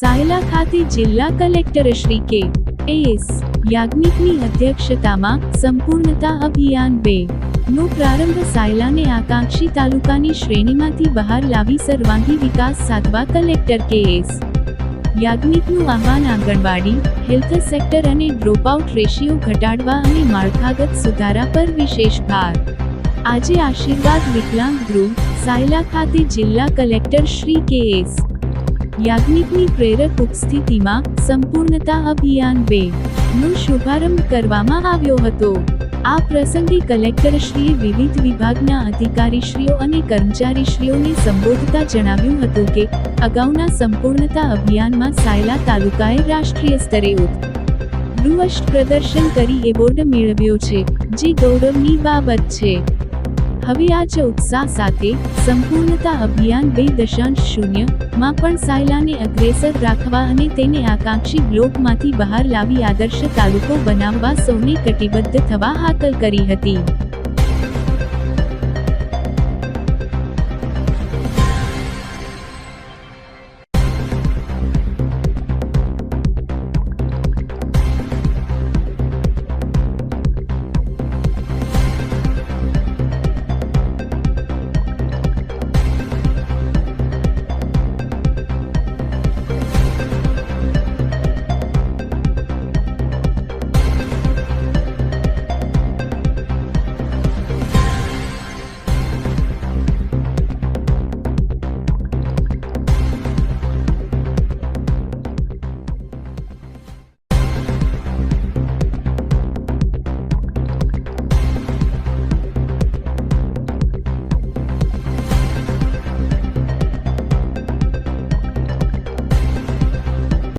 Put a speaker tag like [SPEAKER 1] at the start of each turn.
[SPEAKER 1] સાયલા ખાતે જિલ્લા કલેક્ટર શ્રી કે. એસ. યાજ્ઞિકની અધ્યક્ષતામાં સંપૂર્ણતા અભિયાન બે નો પ્રારંભ સાયલાને આકાંક્ષી તાલુકાની શ્રેણીમાંથી બહાર લાવી સર્વાંગી વિકાસ સાધવા કલેક્ટર કે. એસ. યાજ્ઞિકનું આહવાન આંગણવાડી, હેલ્થ સેક્ટર અને ડ્રોપઆઉટ રેશિયો ઘટાડવા અને માળખાગત સુધારા પર વિશેષ ભાર. આજે આશીર્વાદ વિકલાંગ ગૃહ સાયલા ખાતે જિલ્લા કલેક્ટર શ્રી કે. એસ. યાજ્ઞિકની પ્રેરક ઉપસ્થિતિમાં સંપૂર્ણતા અભિયાન બે નો શુભારંભ કરવામાં આવ્યો હતો. આ પ્રસંગે કલેક્ટરશ્રીએ વિવિધ વિભાગના અધિકારીશ્રીઓ અને કર્મચારીશ્રીઓને સંબોધતા જણાવ્યું હતું કે, અગાઉના સંપૂર્ણતા અભિયાનમાં સાયલા તાલુકાએ રાષ્ટ્રીય સ્તરે ઉત્કૃષ્ટ પ્રદર્શન કરી એવોર્ડ મેળવ્યો છે, જે ગૌરવની બાબત છે. હવે આ જ ઉત્સાહ સાથે સંપૂર્ણતા અભિયાન બે દશાંશ શૂન્યમાં પણ સાયલાને અગ્રેસર રાખવા અને તેને આકાંક્ષી બ્લોકમાંથી બહાર લાવી આદર્શ તાલુકો બનાવવા સૌને કટિબદ્ધ થવા હાકલ કરી હતી.